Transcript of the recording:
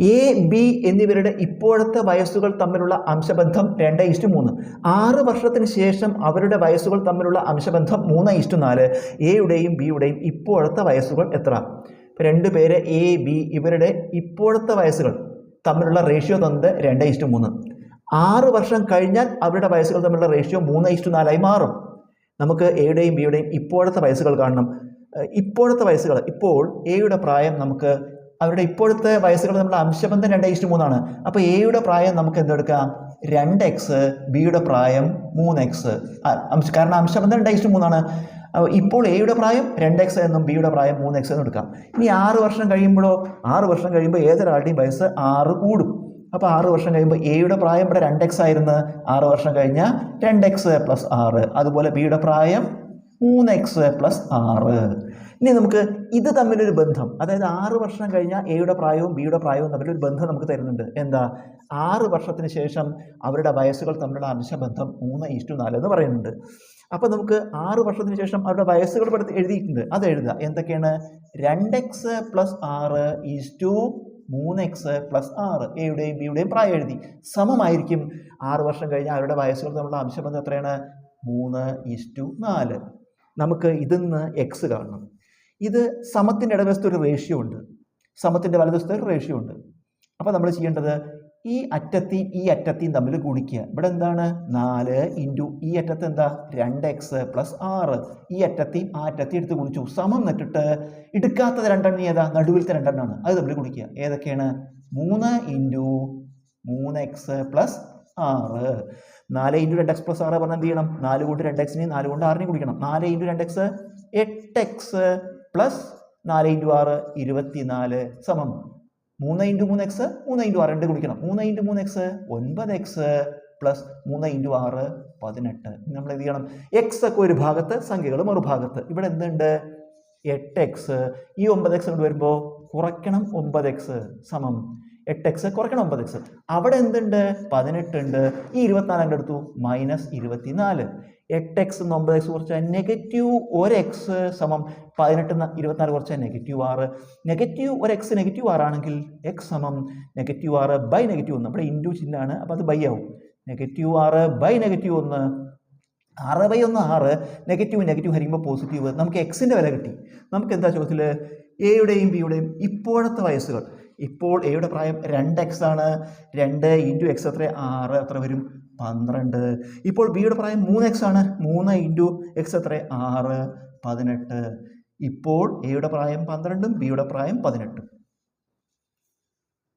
A B എന്നിവരുടെ ഇപ്പോഴത്തെ വയസ്സുകൾ തമ്മിലുള്ള അംശബന്ധം രണ്ട് ഇഷ്ടു മൂന്ന്. ആറ് വർഷത്തിന് ശേഷം അവരുടെ വയസ്സുകൾ തമ്മിലുള്ള അംശബന്ധം മൂന്ന് ഇഷ്ടു നാല്. എയുടെയും ബിയുടെയും ഇപ്പോഴത്തെ വയസ്സുകൾ എത്ര? രണ്ട് പേര് എ ബി ഇവരുടെ ഇപ്പോഴത്തെ വയസ്സുകൾ തമ്മിലുള്ള റേഷ്യോ തന്നത് രണ്ട് ഇഷ്ടു മൂന്ന്. ആറ് വർഷം കഴിഞ്ഞാൽ അവരുടെ വയസ്സുകൾ തമ്മിലുള്ള റേഷ്യോ മൂന്ന് ഇഷ്ടു നാലായി മാറും. നമുക്ക് എയുടെയും ബിയുടെയും ഇപ്പോഴത്തെ വയസ്സുകൾ കാണണം. ഇപ്പോഴത്തെ വയസ്സുകൾ. ഇപ്പോൾ എയുടെ പ്രായം നമുക്ക് അവരുടെ ഇപ്പോഴത്തെ വയസ്സുകൾ നമ്മുടെ അംശബന്ധം രണ്ട് ഇഷ്ടു മൂന്നാണ്. അപ്പോൾ എയുടെ പ്രായം നമുക്ക് എന്തെടുക്കാം? രണ്ട് എക്സ് ബിയുടെ പ്രായം മൂന്ന് എക്സ് കാരണം അംശബന്ധം രണ്ട് ഇഷ്ടു മൂന്നാണ്. ഇപ്പോൾ എയുടെ പ്രായം രണ്ട് എക്സ് എന്നും ബിയുടെ പ്രായം മൂന്ന് എക്സ് എന്നും എടുക്കാം. ഇനി ആറ് വർഷം കഴിയുമ്പോഴോ? ആറ് വർഷം കഴിയുമ്പോൾ ഏതൊരാളുടെയും വയസ്സ് ആറ് കൂടും. അപ്പോൾ ആറ് വർഷം കഴിയുമ്പോൾ എയുടെ പ്രായം ഇവിടെ രണ്ട് എക്സ് ആയിരുന്നു. ആറ് വർഷം കഴിഞ്ഞാൽ രണ്ട് എക്സ് പ്ലസ് ആറ്. അതുപോലെ ബിയുടെ പ്രായം മൂന്ന് എക്സ് പ്ലസ് ആറ്. ഇനി നമുക്ക് ഇത് തമ്മിലൊരു ബന്ധം. അതായത് ആറ് വർഷം കഴിഞ്ഞാൽ എയുടെ പ്രായവും ബിയുടെ പ്രായവും തമ്മിലൊരു ബന്ധം നമുക്ക് തരുന്നുണ്ട്. എന്താ? ആറ് വർഷത്തിന് ശേഷം അവരുടെ വയസ്സുകൾ തമ്മിലുള്ള അംശബന്ധം മൂന്ന് ഈസ്റ്റു നാല് എന്ന് പറയുന്നുണ്ട്. അപ്പോൾ നമുക്ക് ആറ് വർഷത്തിന് ശേഷം അവരുടെ വയസ്സുകൾ പഠിത്തം എഴുതിയിട്ടുണ്ട്. അത് എഴുതുക. എന്തൊക്കെയാണ്? രണ്ട് എക്സ് പ്ലസ് ആറ് ഈസ്റ്റു മൂന്ന് എക്സ് പ്ലസ് ആറ് എയുടെയും ബിയുടെയും പ്രായം എഴുതി. സമമായിരിക്കും. ആറ് വർഷം കഴിഞ്ഞാൽ അവരുടെ വയസ്സുകൾ തമ്മിലുള്ള അംശബന്ധം എത്രയാണ്? മൂന്ന് ഈസ്റ്റു നാല്. നമുക്ക് ഇതിന്ന് എക്സ് കാണണം. ഇത് സമത്തിന്റെ ഇടവശത്ത് ഒരു റേഷ്യോ ഉണ്ട് സമത്തിന്റെ വലതുവശത്ത് ഒരു റേഷ്യോ ഉണ്ട് അപ്പോൾ നമ്മൾ ചെയ്യേണ്ടത് ഈ അറ്റത്തെയും ഈ അറ്റത്തെയും തമ്മിൽ ഗുണിക്കുക. ഇവിടെ എന്താണ്? നാല് ഇന്റു ഈ അറ്റത്ത് എന്താ? രണ്ട് എക്സ് പ്ലസ് ആറ്. ഈ അറ്റത്തെയും ആ അറ്റത്തെയും എടുത്ത് ഗുണിച്ചു. സമം നട്ടിട്ട് എടുക്കാത്തത് രണ്ടെണ്ണം ഏതാ? നടുവിലത്തെ രണ്ടെണ്ണമാണ് അത് തമ്മിൽ ഗുണിക്കുക. ഏതൊക്കെയാണ്? മൂന്ന് ഇന്റു മൂന്ന് എക്സ് പ്ലസ് ആറ്. നാല് ഇന്റു രണ്ട് എക്സ് പ്ലസ് ആറ് പറഞ്ഞാൽ എന്ത് ചെയ്യണം? നാല് കൊണ്ട് രണ്ട് എക്സിനെയും നാല് കൊണ്ട് ആറിനെയും കുടിക്കണം നാല് ഇന്റു രണ്ട് എക്സ് എട്ട് എക്സ് പ്ലസ് നാല് ഇന്റു ആറ് ഇരുപത്തി നാല് സമം മൂന്ന് ഇന്റു മൂന്ന് എക്സ് മൂന്ന് ഇന്റു ആറ് രണ്ട് കുടിക്കണം മൂന്ന് ഇന്റു മൂന്ന് എക്സ് ഒൻപത് എക്സ് പ്ലസ് മൂന്ന് ഇന്റു ആറ് പതിനെട്ട്. നമ്മൾ എന്ത് ചെയ്യണം? എക്സ് ഒക്കെ ഒരു ഭാഗത്ത് സംഖ്യകൾ മറുഭാഗത്ത്. ഇവിടെ എന്തുണ്ട്? എട്ട് എക്സ് ഈ ഒമ്പത് എക്സ് കൊണ്ട് വരുമ്പോൾ കുറയ്ക്കണം ഒമ്പത് എക്സ് സമം. എട്ട് എക്സ് കുറയ്ക്കണം ഒമ്പത് എക്സ് അവിടെ എന്തുണ്ട്? പതിനെട്ടുണ്ട് ഈ ഇരുപത്തിനാല് എന്റെ അടുത്തു മൈനസ് ഇരുപത്തിനാല്. എട്ട് എക്സ് എന്ന് ഒമ്പത് എക്സ് കുറച്ചാൽ നെഗറ്റീവ് ഒരു എക്സ് സമം പതിനെട്ട് ഇരുപത്തിനാല് കുറച്ചാൽ നെഗറ്റീവ് ആറ്. നെഗറ്റീവ് ഒരു എക്സ് നെഗറ്റീവ് ആറാണെങ്കിൽ എക്സ് സമം നെഗറ്റീവ് ആറ് ബൈ നെഗറ്റീവ് ഒന്ന്. ഇവിടെ ഇന്റു ചിഹ്നമാണ് അപ്പോൾ അത് ബൈ ആവും. നെഗറ്റീവ് ആറ് ബൈ നെഗറ്റീവ് ഒന്ന്. ആറ് ബൈ ഒന്ന് ആറ്. നെഗറ്റീവ് നെഗറ്റീവ് ഹരിക്കുമ്പോൾ പോസിറ്റീവ് നമുക്ക് എക്സിന്റെ വില കിട്ടി. നമുക്ക് എന്താ ചോദ്യത്തിൽ എയുടെയും ബിയുടെയും ഇപ്പോഴത്തെ വയസ്സുകൾ. ഇപ്പോൾ എയുടെ പ്രായം രണ്ട് എക്സ് ആണ്. രണ്ട് ഇന്റു എക്സ് എത്ര? ആറ്. എത്ര വരും? പന്ത്രണ്ട്. ഇപ്പോൾ ബിയുടെ പ്രായം മൂന്ന് എക്സ് ആണ്. മൂന്ന് ഇന്റു എക്സ് എത്ര? ആറ്. പതിനെട്ട്. ഇപ്പോൾ എയുടെ പ്രായം പന്ത്രണ്ടും ബിയുടെ പ്രായം പതിനെട്ടും.